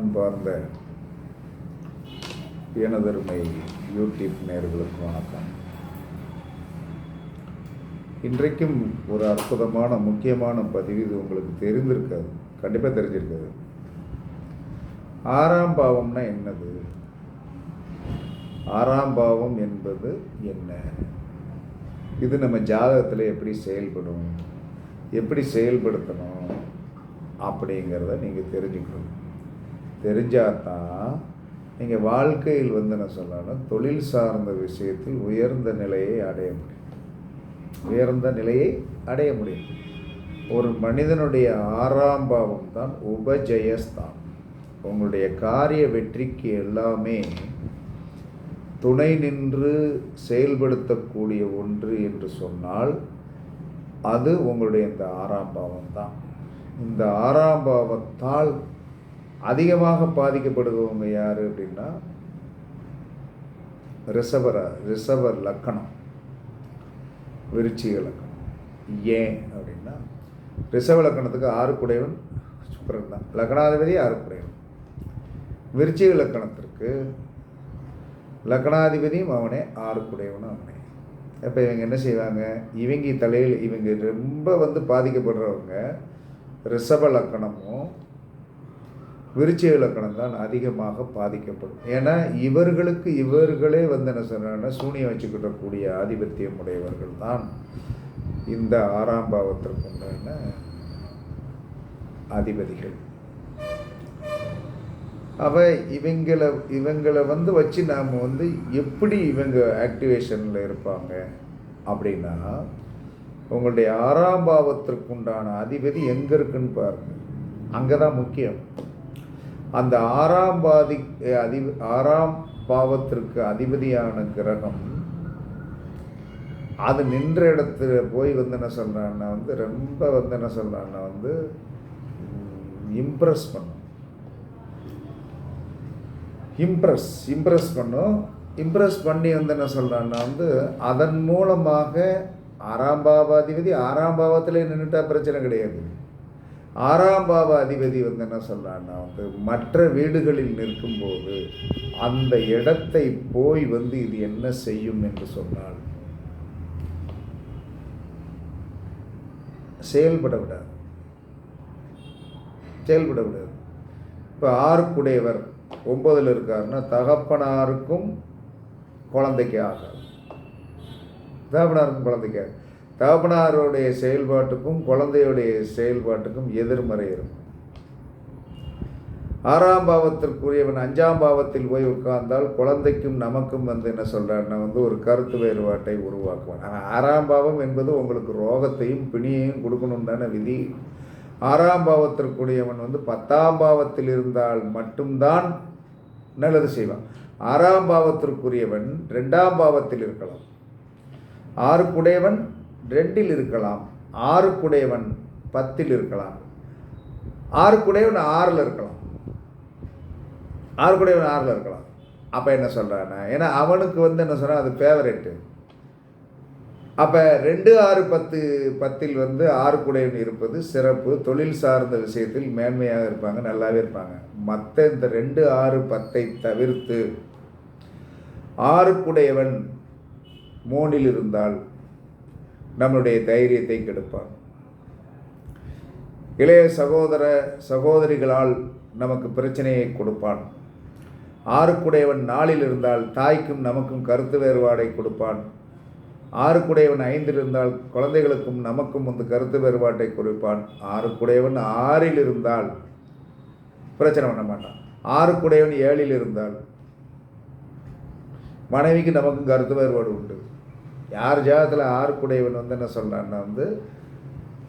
அன்பார்ந்த எனதருமை யூடியூப் நேர்களுக்கு வணக்கம். இன்றைக்கும் ஒரு அற்புதமான முக்கியமான பதிவு இது உங்களுக்கு தெரிந்திருக்காது. கண்டிப்பாக தெரிஞ்சிருக்காது. ஆறாம் பாவம்னா என்னது? ஆறாம் பாவம் என்பது என்ன? இது நம்ம ஜாதகத்தில் எப்படி செயல்படும்? எப்படி செயல்படுத்தணும்? அப்படிங்கிறத நீங்கள் தெரிஞ்சுக்கணும். தெரிஞ்சால் தான் நீங்கள் வாழ்க்கையில் வந்து என்ன சொல்லணும் தொழில் சார்ந்த விஷயத்தில் உயர்ந்த நிலையை அடைய முடியும். உயர்ந்த நிலையை அடைய முடியும். ஒரு மனிதனுடைய ஆறாம் பாவம் தான் உபஜயஸ்தான் உங்களுடைய காரிய வெற்றிக்கு எல்லாமே துணை நின்று செயல்படுத்தக்கூடிய ஒன்று என்று சொன்னால் அது உங்களுடைய இந்த ஆறாம் பாவம் தான். இந்த ஆறாம் பாவத்தால் அதிகமாக பாதிக்கப்படுபவங்க யார் அப்படின்னா ரிசவர ரிசவர் லக்கணம் விருச்சிக லக்கணம். ஏன் அப்படின்னா ரிசவ லக்கணத்துக்கு ஆறு குடைவன் சுக்கரன் தான். லக்னாதிபதி ஆறு குடைவன் விருச்சிக லக்கணத்திற்கு லக்னாதிபதியும் அவனே ஆறு குடையவனும் அவனே. அப்போ இவங்க என்ன செய்வாங்க? இவங்க தலையில் இவங்க ரொம்ப வந்து பாதிக்கப்படுறவங்க ரிஷப லக்கணமும் விருச்சிக தான் அதிகமாக பாதிக்கப்படும். ஏன்னா இவர்களுக்கு இவர்களே வந்து என்ன சொன்னா சூனியம் வச்சுக்கிட்டக்கூடிய ஆதிபத்தியம் உடையவர்கள் தான் இந்த ஆறாம் பாவத்திற்கு உண்டான அதிபதிகள் அவ இவங்களை இவங்களை வந்து வச்சு நாம் வந்து எப்படி இவங்க ஆக்டிவேஷனில் இருப்பாங்க அப்படின்னா உங்களுடைய ஆறாம் பாவத்திற்குண்டான அதிபதி எங்கே இருக்குன்னு பாருங்க. அங்கே தான் முக்கியம். அந்த ஆறாம் பாதி அதி ஆறாம் பாவத்திற்கு அதிபதியான கிரகம் அது நின்ற இடத்துல போய் வந்து என்ன சொல்கிறான்னா வந்து ரொம்ப வந்து என்ன சொல்கிறான்னா வந்து இம்ப்ரெஸ் பண்ணும். இம்ப்ரெஸ் இம்ப்ரெஸ் பண்ணும். இம்ப்ரெஸ் பண்ணி வந்து என்ன சொல்கிறான்னா வந்து அதன் மூலமாக ஆறாம் பாவாதிபதி ஆறாம் பாவத்திலே நின்றுட்டால் பிரச்சனை கிடையாது. ஆறாம் பாவ அதிபதி வந்து என்ன சொல்கிறான்னா வந்து மற்ற வீடுகளில் நிற்கும்போது அந்த இடத்தை போய் வந்து இது என்ன செய்யும் என்று சொன்னால் செயல்பட விடாது. செயல்பட விடாது. இப்போ ஆறுக்குடையவர் ஒம்பதில் இருக்காருன்னா தகப்பனாருக்கும் குழந்தைக்கு ஆகாது. தகப்பனாருக்கும் குழந்தைக்கு ஆகாது. தகப்பனாருடைய செயல்பாட்டுக்கும் குழந்தையுடைய செயல்பாட்டுக்கும் எதிர்மறை இருக்கும். ஆறாம் பாவத்திற்குரியவன் அஞ்சாம் பாவத்தில் போய் உட்கார்ந்தால் குழந்தைக்கும் நமக்கும் வந்து என்ன சொல்கிறான்னா வந்து ஒரு கருத்து வேறுபாட்டை உருவாக்குவான். ஆனால் ஆறாம் பாவம் என்பது உங்களுக்கு ரோகத்தையும் பிணியையும் கொடுக்கணுண்டான விதி. ஆறாம் பாவத்திற்குரியவன் வந்து பத்தாம் பாவத்தில் இருந்தால் மட்டும்தான் நல்லது செய்வான். ஆறாம் பாவத்திற்குரியவன் ரெண்டாம் பாவத்தில் இருக்கலாம். ஆறுக்குடையவன் ரெண்டில் இருக்கலாம் ஆறுக்குடையவன் பத்தில் இருக்கலாம். ஆறுக்குடையவன் ஆறில் இருக்கலாம். ஆறுக்குடையவன் ஆறில் இருக்கலாம். அப்போ என்ன சொல்கிறான்னா ஏன்னா அவனுக்கு வந்து என்ன சொல்கிறான் அது ஃபேவரெட்டு அப்போ ரெண்டு ஆறு பத்து பத்தில் வந்து ஆறுக்குடையவன் இருப்பது சிறப்பு. தொழில் சார்ந்த விஷயத்தில் மேன்மையாக இருப்பாங்க நல்லாவே இருப்பாங்க. மற்ற இந்த ரெண்டு ஆறு பத்தை தவிர்த்து ஆறுக்குடையவன் மூணில் இருந்தால் நம்மளுடைய தைரியத்தை கெடுப்பான் இளைய சகோதர சகோதரிகளால் நமக்கு பிரச்சனையை கொடுப்பான். ஆறுக்குடையவன் நாளில் இருந்தால் தாய்க்கும் நமக்கும் கருத்து வேறுபாடை கொடுப்பான். ஆறுக்குடையவன் ஐந்தில் இருந்தால் குழந்தைகளுக்கும் நமக்கும் வந்து கருத்து வேறுபாட்டை கொடுப்பான். ஆறுக்குடையவன் ஆறில் இருந்தால் பிரச்சனை பண்ண மாட்டான். ஆறுக்குடையவன் ஏழில் இருந்தால் மனைவிக்கு நமக்கும் கருத்து வேறுபாடு உண்டு. யார் ஜாதத்தில் ஆறுக்குடையவன் வந்து என்ன சொல்கிறான்னா வந்து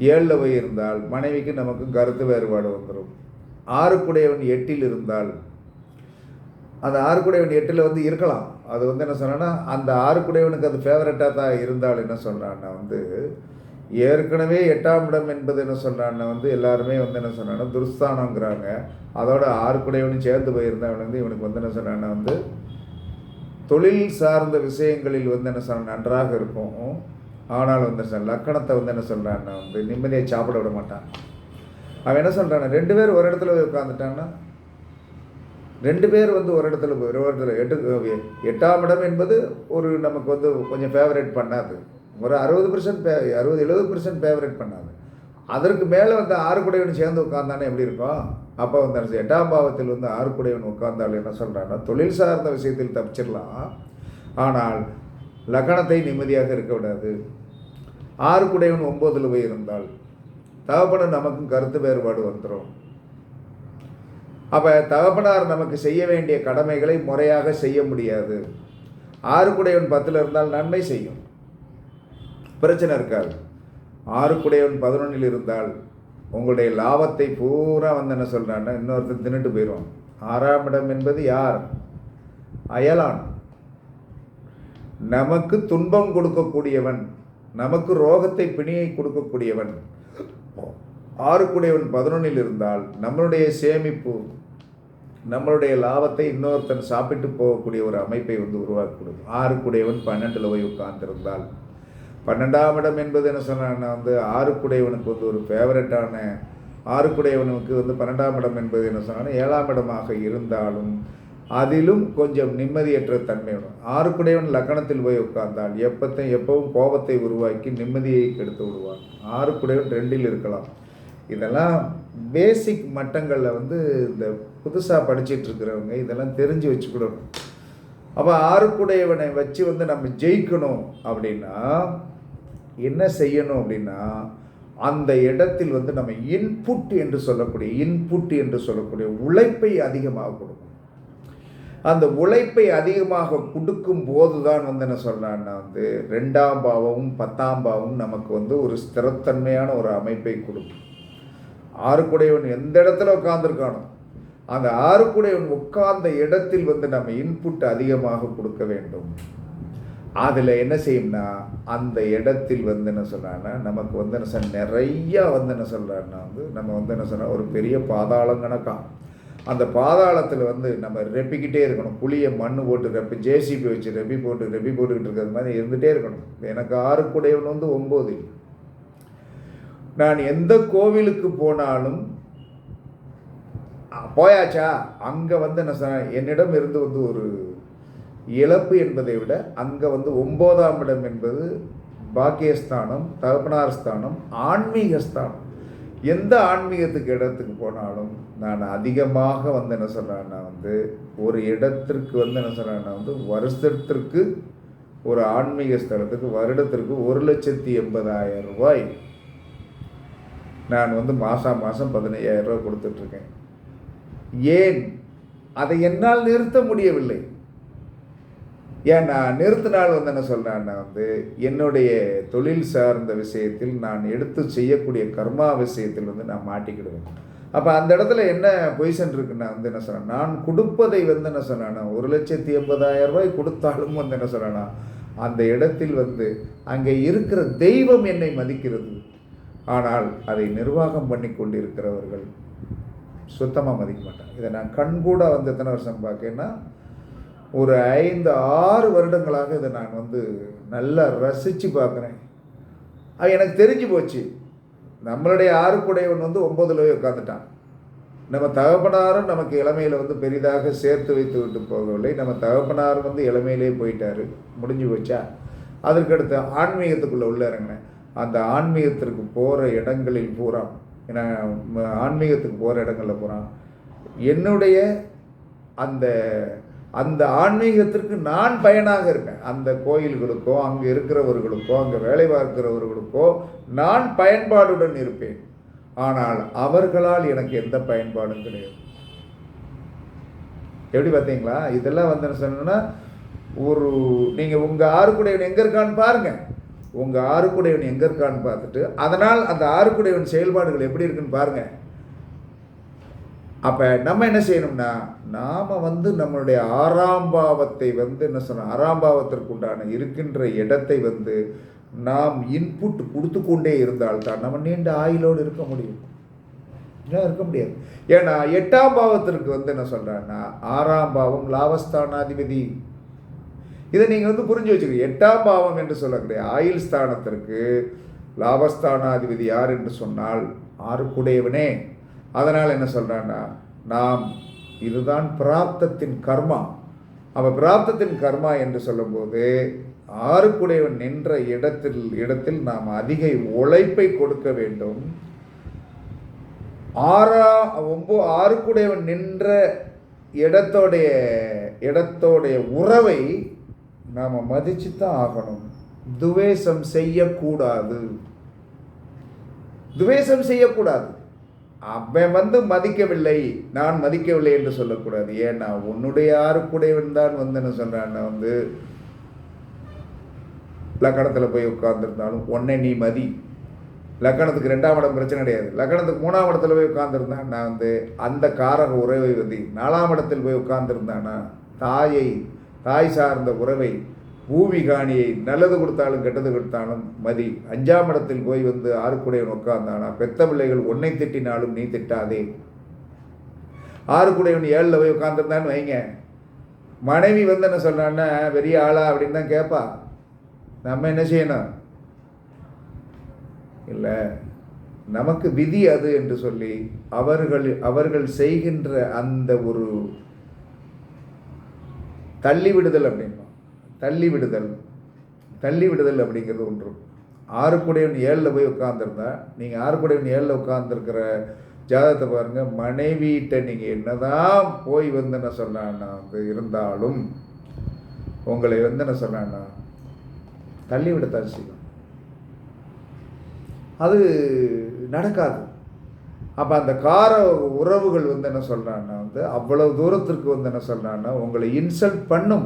ஏழில் போய் இருந்தால் மனைவிக்கு நமக்கு கருத்து வேறுபாடு வந்துடும் ஆறுக்குடையவன் எட்டில் இருந்தால் அந்த ஆறுக்குடையவன் எட்டில் வந்து இருக்கலாம். அது வந்து என்ன சொன்னான்னா அந்த ஆறுக்குடையவனுக்கு அது ஃபேவரட்டாக தான் இருந்தால் என்ன சொல்கிறான்னா வந்து ஏற்கனவே எட்டாம் இடம் என்பது என்ன சொல்கிறான்னா வந்து எல்லாருமே வந்து என்ன சொன்னான்னா துர்ஸ்தானங்கிறாங்க அதோட ஆறுக்குடையவனும் சேர்ந்து போயிருந்தவன் வந்து இவனுக்கு வந்து என்ன சொன்னான்னா வந்து தொழில் சார்ந்த விஷயங்களில் வந்து என்ன சொல்ல நன்றாக இருக்கும். ஆனால் வந்து சார் லக்கணத்தை வந்து என்ன சொல்கிறான்னா வந்து நிம்மதியாக சாப்பிட விட மாட்டான். அவன் என்ன சொல்கிறான் ரெண்டு பேர் ஒரு இடத்துல உட்காந்துட்டான்னா ரெண்டு பேர் வந்து ஒரு இடத்துல போய் ஒரு இடத்துல எட்டு எட்டாம் இடம் என்பது ஒரு நமக்கு வந்து கொஞ்சம் ஃபேவரேட் பண்ணாது. ஒரு அறுபது பர்சன்ட் ஃபே அறுபது எழுபது பர்சன்ட் ஃபேவரேட் பண்ணாது. அதற்கு மேலே வந்து ஆறு குடைவன் சேர்ந்து உட்காந்தானே எப்படி இருக்கும்? அப்போ வந்து எட்டாம் பாவத்தில் வந்து ஆறுக்குடையவன் உட்கார்ந்தால் என்ன சொல்கிறான்னா தொழில் சார்ந்த விஷயத்தில் தப்பிச்சிடலாம். ஆனால் லக்கணத்தை நிம்மதியாக இருக்க விடாது. ஒம்போதில் போய் இருந்தால் தகப்பன நமக்கும் கருத்து வேறுபாடு வந்துடும் அப்போ தகப்பனார் நமக்கு செய்ய வேண்டிய கடமைகளை முறையாக செய்ய முடியாது. ஆறுக்குடையவன் பத்தில் இருந்தால் நன்மை செய்யும். பிரச்சனை இருக்காது. ஆறுக்குடையவன் பதினொன்றில் இருந்தால் உங்களுடைய லாபத்தை பூரா வந்து என்ன சொல்கிறான்னா இன்னொருத்தர் தின்னுட்டு போயிடுவான். ஆறாம் இடம் என்பது யார்? அயலான். நமக்கு துன்பம் கொடுக்கக்கூடியவன் நமக்கு ரோகத்தை பிணியை கொடுக்கக்கூடியவன். ஆறுக்குடையவன் பதினொன்றில் இருந்தால் நம்மளுடைய சேமிப்பு நம்மளுடைய லாபத்தை இன்னொருத்தன் சாப்பிட்டு போகக்கூடிய ஒரு அமைப்பை வந்து உருவாக்கி கொடுக்கும். ஆறுக்குடையவன் பன்னெண்டில் போய் உட்கார்ந்திருந்தால் பன்னெண்டாம் இடம் என்பது என்ன சொன்னான்னா வந்து ஆறுக்குடையவனுக்கு வந்து ஒரு ஃபேவரட்டான ஆறுக்குடையவனுக்கு வந்து பன்னெண்டாம் இடம் என்பது என்ன சொன்னாலும் ஏழாம் இடமாக இருந்தாலும் அதிலும் கொஞ்சம் நிம்மதியற்ற தன்மை வரும் ஆறுக்குடையவன் லக்கணத்தில் போய் உட்கார்ந்தால் எப்பத்தையும் எப்பவும் கோபத்தை உருவாக்கி நிம்மதியை கெடுத்து விடுவான். ஆறுக்குடையவன் ரெண்டில் இருக்கலாம். இதெல்லாம் பேசிக் மட்டங்களில் வந்து இந்த புதுசாக படிச்சுட்டு இருக்கிறவங்க இதெல்லாம் தெரிஞ்சு வச்சுக்கிடணும். அப்போ ஆறுக்குடையவனை வச்சு வந்து நம்ம ஜெயிக்கணும் அப்படின்னா என்ன செய்யணும் அப்படின்னா அந்த இடத்தில் வந்து நம்ம இன்புட் என்று சொல்லக்கூடிய இன்புட் என்று சொல்லக்கூடிய உழைப்பை அதிகமாக கொடுக்கணும். அந்த உழைப்பை அதிகமாக கொடுக்கும் போது தான் வந்து என்ன சொல்கிறான்னா வந்து ரெண்டாம் பாவமும் பத்தாம் பாவமும் நமக்கு வந்து ஒரு ஸ்திரத்தன்மையான ஒரு அமைப்பை கொடுக்கும். ஆறுக்குடையவன் எந்த இடத்துல உட்காந்துருக்கானோ அந்த ஆறுக்குடையவன் உட்கார்ந்த இடத்தில் வந்து நம்ம இன்புட் அதிகமாக கொடுக்க வேண்டும். அதில் என்ன செய்யும்னா அந்த இடத்தில் வந்து என்ன சொல்கிறாங்கன்னா நமக்கு வந்து என்ன சொல் நிறையா வந்து என்ன சொல்கிறான்னா வந்து நம்ம வந்து என்ன சொல்கிறோம் ஒரு பெரிய பாதாளம் கணக்கா. அந்த பாதாளத்தில் வந்து நம்ம ரெப்பிக்கிட்டே இருக்கணும். புளியை மண் போட்டு ரெப்பி ஜேசிபி வச்சு ரெப்பி போட்டு ரெப்பி போட்டுக்கிட்டு இருக்கிறது மாதிரி இருந்துகிட்டே இருக்கணும். எனக்கு ஆறுக்குடையவன் வந்து ஒம்பது. நான் எந்த கோவிலுக்கு போனாலும் போயாச்சா? அங்கே வந்து என்ன சொன்ன என்னிடம் இருந்து வந்து ஒரு இழப்பு என்பதை விட அங்கே வந்து ஒம்போதாம் இடம் என்பது பாக்கியஸ்தானம் தகப்பனார் ஸ்தானம் ஆன்மீக ஸ்தானம். எந்த ஆன்மீகத்துக்கு இடத்துக்கு போனாலும் நான் அதிகமாக வந்து என்ன சொல்கிறேன்னா வந்து ஒரு இடத்திற்கு வந்து என்ன சொல்கிறேன்னா வந்து வருஷத்திற்கு ஒரு ஆன்மீக ஸ்தலத்துக்கு வருடத்திற்கு ஒரு லட்சத்தி எண்பதாயிரம் ரூபாய் நான் வந்து மாதம் மாதம் பதினையாயிரம் ரூபாய் கொடுத்துட்ருக்கேன் ஏன்? அதை என்னால் நிறுத்த முடியவில்லை. ஏன் நான் நிறுத்தினால் வந்து என்ன சொல்கிறேன்னா வந்து என்னுடைய தொழில் சார்ந்த விஷயத்தில் நான் எடுத்து செய்யக்கூடிய கர்மா விஷயத்தில் வந்து நான் மாட்டிக்கிடுவேன். அப்போ அந்த இடத்துல என்ன பொசிஷன் இருக்குன்னா வந்து என்ன சொன்னேன் நான் கொடுப்பதை வந்து என்ன சொன்னேன்னா ஒரு லட்சத்தி எண்பதாயிரம் ரூபாய் கொடுத்தாலும் வந்து என்ன சொன்னேன்னா அந்த இடத்தில் வந்து அங்கே இருக்கிற தெய்வம் என்னை மதிக்கிறது. ஆனால் அதை நிர்வாகம் பண்ணி கொண்டிருக்கிறவர்கள் சுத்தமாக மதிக்க மாட்டாங்க. இதை நான் கண்கூட வந்து எத்தனை வருஷம் பார்க்கேன்னா ஒரு ஐந்து ஆறு வருடங்களாக இதை நான் வந்து நல்லா ரசித்து பார்க்குறேன். அது எனக்கு தெரிஞ்சு போச்சு. நம்மளுடைய ஆறுக்குடையவன் வந்து ஒம்பதுல உட்காந்துட்டான் நம்ம தகப்பனாரும் நமக்கு இளமையில் வந்து பெரிதாக சேர்த்து வைத்து விட்டு போகவில்லை. நம்ம தகப்பனார் வந்து இளமையிலே போயிட்டார். முடிஞ்சு போச்சா? அதற்கடுத்து ஆன்மீகத்துக்குள்ளே உள்ள இறங்கினேன். அந்த ஆன்மீகத்திற்கு போகிற இடங்களில் பூரா ஏன்னா ஆன்மீகத்துக்கு போகிற இடங்களில் பூரா என்னுடைய அந்த அந்த ஆன்மீகத்திற்கு நான் பயனாக இருக்கேன். அந்த கோயில்களுக்கோ அங்கே இருக்கிறவர்களுக்கோ அங்கே வேலை பார்க்கிறவர்களுக்கோ நான் பயன்பாடுடன் இருப்பேன். ஆனால் அவர்களால் எனக்கு எந்த பயன்பாடும் கிடையாது. எப்படி பார்த்தீங்களா? இதெல்லாம் வந்து என்ன சொன்னோன்னா ஒரு நீங்கள் உங்கள் ஆறுக்குடையவன் எங்கே இருக்கான்னு பாருங்கள் உங்கள் ஆறுக்குடையவன் எங்கே இருக்கான்னு பார்த்துட்டு அதனால் அந்த ஆறுக்குடையவன் செயல்பாடுகள் எப்படி இருக்குன்னு பாருங்கள் அப்போ நம்ம என்ன செய்யணும்னா நாம் வந்து நம்மளுடைய ஆறாம் பாவத்தை வந்து என்ன சொன்ன ஆறாம் இருக்கின்ற இடத்தை வந்து நாம் இன்புட் கொடுத்து கொண்டே இருந்தால் தான் நம்ம நீண்ட ஆயுளோடு இருக்க முடியும். இருக்க முடியாது. ஏன்னா எட்டாம் பாவத்திற்கு வந்து என்ன சொல்கிறேன்னா ஆறாம் பாவம் லாபஸ்தானாதிபதி. இதை நீங்கள் வந்து புரிஞ்சு வச்சுக்கோங்க. எட்டாம் பாவம் என்று சொல்லக்கூடிய ஆயுள் ஸ்தானத்திற்கு லாபஸ்தானாதிபதி யார் என்று சொன்னால் ஆறுக்குடையவனே. அதனால் என்ன சொல்கிறான்னா நாம் இதுதான் பிராப்தத்தின் கர்மா. அப்போ பிராப்தத்தின் கர்மா என்று சொல்லும்போது ஆறுக்குடையவன் நின்ற இடத்தில் இடத்தில் நாம் அதிக உழைப்பை கொடுக்க வேண்டும். ஆறா ஒம்போ ஆறுக்குடையவன் நின்ற இடத்தோடைய இடத்தோடைய உறவை நாம் மதிச்சு தான் ஆகணும். துவேஷம் செய்யக்கூடாது. துவேஷம் செய்யக்கூடாது. அவன் வந்து மதிக்கவில்லை. நான் மதிக்கவில்லை என்று சொல்லக்கூடாது. ஏன்னா உன்னுடைய ஆறுக்குடையவன் தான் வந்து என்ன சொல்கிறான் வந்து லக்கணத்தில் போய் உட்கார்ந்துருந்தாலும் உன்னை நீ மதி. லக்கணத்துக்கு ரெண்டாம் இடம் பிரச்சனை கிடையாது. லக்கணத்துக்கு மூணாம் இடத்துல போய் உட்கார்ந்துருந்தான். நான் வந்து அந்த காரர் உறவை வந்து நாலாம் இடத்தில் போய் உட்கார்ந்துருந்தானா? தாயை தாய் சார்ந்த உறவை பூமிகாணியை நல்லது கொடுத்தாலும் கெட்டது கொடுத்தாலும் மதி. அஞ்சாம் இடத்தில் போய் வந்து ஆறுக்குடையவன் உட்கார்ந்தானா பெத்த பிள்ளைகள் உன்னை திட்டினாலும் நீ திட்டாதே. ஆறுக்குடையவன் ஏழில் போய் உட்காந்துருந்தான்னு வைங்க. மனைவி வந்து என்ன சொல்கிறான்னா பெரிய ஆளா? அப்படின்னு தான் கேட்பா நம்ம என்ன செய்யணும்? இல்லை நமக்கு விதி அது என்று சொல்லி அவர்கள் அவர்கள் செய்கின்ற அந்த ஒரு தள்ளி விடுதல் தள்ளிவிடுதல். தள்ளி விடுதல் அப்படிங்கிறது ஒன்று. ஆறுக்குடையவன் ஏழில் போய் உட்காந்துருந்தா நீங்கள் ஆறுக்குடையவன் ஏழில் உட்காந்துருக்கிற ஜாதகத்தை பாருங்கள் மனைவியிட்ட நீங்கள் என்னதான் போய் வந்து என்ன சொன்னான்னா வந்து இருந்தாலும் உங்களை வந்து என்ன சொன்னான்னா தள்ளிவிடத்தான் செய்யும். அது நடக்காது. அப்போ அந்த கார உறவுகள் வந்து என்ன சொல்கிறான்னா வந்து அவ்வளவு தூரத்திற்கு வந்து என்ன சொல்கிறான்னா உங்களை இன்சல்ட் பண்ணும்.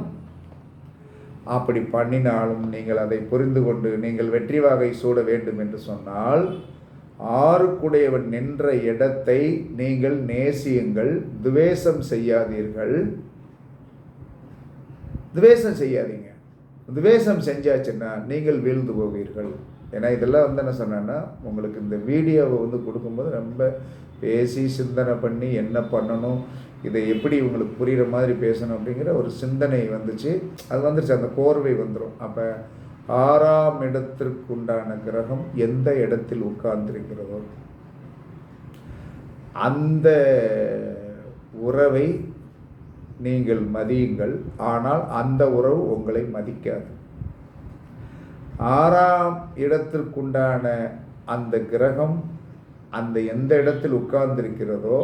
அப்படி பண்ணினாலும் நீங்கள் அதை புரிந்து கொண்டு நீங்கள் வெற்றி வாகை சூட வேண்டும் என்று சொன்னால் ஆறுக்குடையவன் நின்ற இடத்தை நீங்கள் நேசியுங்கள் துவேஷம் செய்யாதீர்கள். துவேஷம் செய்யாதீங்க. துவேஷம் செஞ்சாச்சுன்னா நீங்கள் வீழ்ந்து போவீர்கள். ஏன்னா இதெல்லாம் வந்து என்ன சொன்னேன்னா உங்களுக்கு இந்த வீடியோவை வந்து கொடுக்கும்போது ரொம்ப பேசி சிந்தனை பண்ணி என்ன பண்ணணும் இதை எப்படி உங்களுக்கு புரிகிற மாதிரி பேசணும் அப்படிங்கிற ஒரு சிந்தனை வந்துச்சு. அது வந்துருச்சு அந்த கோர்வை வந்துடும் அப்போ ஆறாம் இடத்திற்குண்டான கிரகம் எந்த இடத்தில் உட்கார்ந்திருக்கிறதோ அந்த உறவை நீங்கள் மதியுங்கள். ஆனால் அந்த உறவு உங்களை மதிக்காது. ஆறாம் இடத்திற்குண்டான அந்த கிரகம் அந்த எந்த இடத்தில் உட்கார்ந்திருக்கிறதோ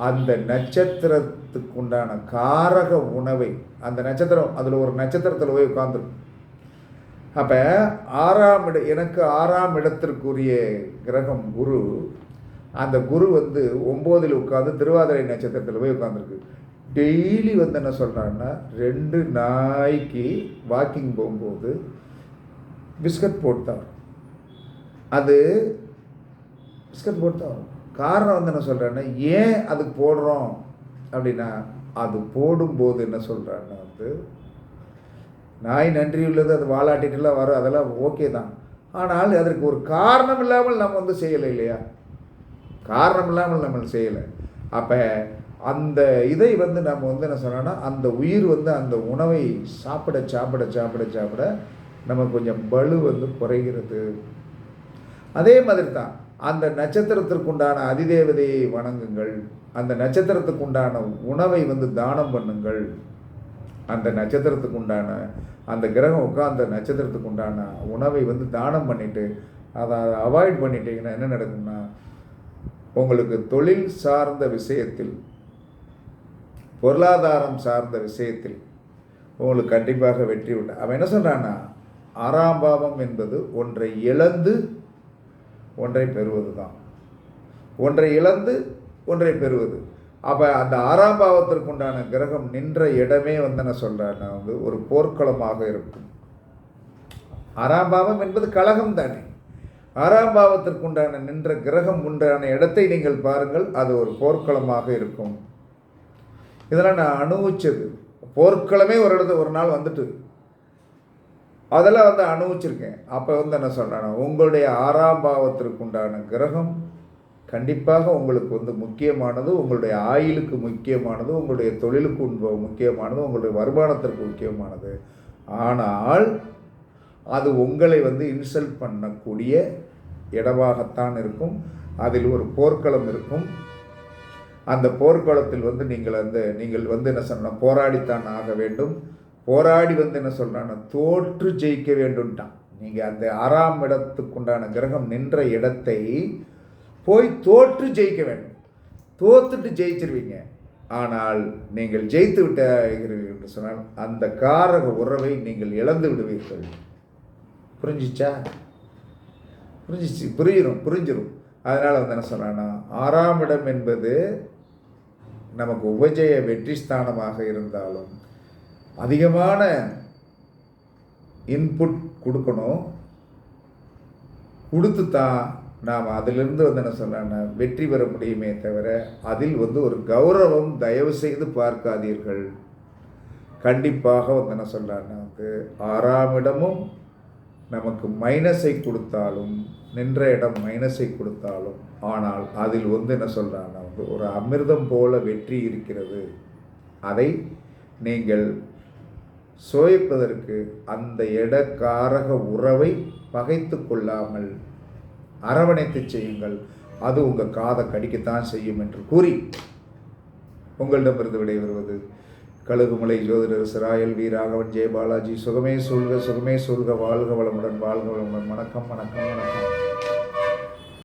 அந்த நட்சத்திரத்துக்கு உண்டான காரக உணவை அந்த நட்சத்திரம் அதில் ஒரு நட்சத்திரத்தில் போய் உட்காந்துரும் அப்போ ஆறாம் இட எனக்கு ஆறாம் இடத்திற்குரிய கிரகம் குரு. அந்த குரு வந்து ஒம்போதில் உட்காந்து திருவாதிரை நட்சத்திரத்தில் போய் உட்காந்துருக்கு டெய்லி வந்து என்ன சொல்கிறாங்கன்னா ரெண்டு நாய்க்கு வாக்கிங் போகும்போது பிஸ்கட் போட்டார் அது பிஸ்கட் போட்டார் காரணம் வந்து என்ன சொல்கிறேன்னா ஏன் அதுக்கு போடுறோம்? அப்படின்னா அது போடும்போது என்ன சொல்கிறான்னா வந்து நாய் நன்றி உள்ளது அது வாலாட்டிட்டுலாம் வரும் அதெல்லாம் ஓகே தான். ஆனால் அதற்கு ஒரு காரணம் இல்லாமல் நம்ம வந்து செய்யலை இல்லையா? காரணம் இல்லாமல் நம்ம செய்யலை. அப்போ அந்த இதை வந்து நம்ம வந்து என்ன சொன்னோன்னா அந்த உயிர் வந்து அந்த உணவை சாப்பிட சாப்பிட சாப்பிட சாப்பிட நமக்கு கொஞ்சம் பலு வந்து குறைகிறது. அதே மாதிரி தான். அந்த நட்சத்திரத்திற்குண்டான அதிதேவதையை வணங்குங்கள். அந்த நட்சத்திரத்துக்குண்டான உணவை வந்து தானம் பண்ணுங்கள். அந்த நட்சத்திரத்துக்கு உண்டான அந்த கிரகம் உட்காந்த நட்சத்திரத்துக்கு உண்டான உணவை வந்து தானம் பண்ணிவிட்டு அதை அவாய்ட் பண்ணிட்டீங்கன்னா என்ன நடக்கும்னா உங்களுக்கு தொழில் சார்ந்த விஷயத்தில் பொருளாதாரம் சார்ந்த விஷயத்தில் உங்களுக்கு கண்டிப்பாக வெற்றி உண்டு. அவன் என்ன சொல்கிறான்னா ஆறாம் பாவம் என்பது ஒன்றை இழந்து ஒன்றை பெறுவது தான். ஒன்றை இழந்து ஒன்றை பெறுவது. அப்போ அந்த ஆறாம் பாவத்திற்குண்டான கிரகம் நின்ற இடமே வந்து என்ன சொல்கிறேன்னா வந்து ஒரு போர்க்களமாக இருக்கும். ஆறாம் பாவம் என்பது கழகம் தானே. ஆறாம் பாவத்திற்குண்டான நின்ற கிரகம் உண்டான இடத்தை நீங்கள் பாருங்கள் அது ஒரு போர்க்களமாக இருக்கும். இதெல்லாம் நான் அனுபவிச்சது. போர்க்களமே ஒரு இடத்து ஒரு நாள் வந்துட்டு அதெல்லாம் வந்து அனுபவிச்சிருக்கேன். அப்போ வந்து என்ன சொல்கிறேன்னா உங்களுடைய ஆறாம் பாவத்திற்கு உண்டான கிரகம் கண்டிப்பாக உங்களுக்கு வந்து முக்கியமானது உங்களுடைய ஆயுளுக்கு முக்கியமானது உங்களுடைய தொழிலுக்கு உண்ப முக்கியமானது உங்களுடைய வருமானத்திற்கு முக்கியமானது. ஆனால் அது உங்களை வந்து இன்சல்ட் பண்ணக்கூடிய இடமாகத்தான் இருக்கும். அதில் ஒரு போர்க்களம் இருக்கும். அந்த போர்க்களத்தில் வந்து நீங்கள் வந்து நீங்கள் வந்து என்ன சொன்ன போராடித்தான் ஆக வேண்டும். போராடி வந்து என்ன சொல்றான்னா தோற்று ஜெயிக்க வேண்டும்ட்டான். நீங்கள் அந்த ஆறாம் இடத்துக்குண்டான கிரகம் நின்ற இடத்தை போய் தோற்று ஜெயிக்க வேண்டும். தோத்துட்டு ஜெயிச்சிருவீங்க. ஆனால் நீங்கள் ஜெயித்து விட்டீர்கள் என்று சொன்னால் அந்த காரக உறவை நீங்கள் இழந்து விடுவீர்கள். புரிஞ்சிச்சா? புரிஞ்சிச்சு புரிஞ்சிடும் புரிஞ்சிடும் அதனால் வந்து என்ன சொல்கிறான்னா ஆறாம் இடம் என்பது நமக்கு உபஜய வெற்றி ஸ்தானமாக இருந்தாலும் அதிகமான இன்புட் கொடுக்கணும். கொடுத்து தான் நாம் அதிலிருந்து வந்து என்ன சொல்லலாம்னா வெற்றி பெற முடியுமே தவிர அதில் வந்து ஒரு கௌரவம் தயவு செய்து பார்க்காதீர்கள். கண்டிப்பாக வந்து என்ன சொல்லலாம்னா வந்து ஆறாம் இடமும் நமக்கு மைனஸை கொடுத்தாலும் நின்ற இடம் மைனஸை கொடுத்தாலும் ஆனால் அதில் வந்து என்ன சொல்கிறாங்கன்னா வந்து ஒரு அமிர்தம் போல வெற்றி இருக்கிறது. அதை நீங்கள் சுவைப்பதற்கு அந்த இடக்காரக உறவை பகைத்து கொள்ளாமல் அரவணைத்து செய்யுங்கள். அது உங்கள் காதை கடிக்கத்தான் செய்யும் என்று கூறி உங்களிடமிருந்து விடைபெறுவது. கழுகுமலை ஜோதிடர் சிராயல் வி ராகவன் ஜெயபாலாஜி. சுகமே சொல்க சுகமே சொல்க வாழ்க வளமுடன் வாழ்க வளமுடன். வணக்கம் வணக்கம் வணக்கம்.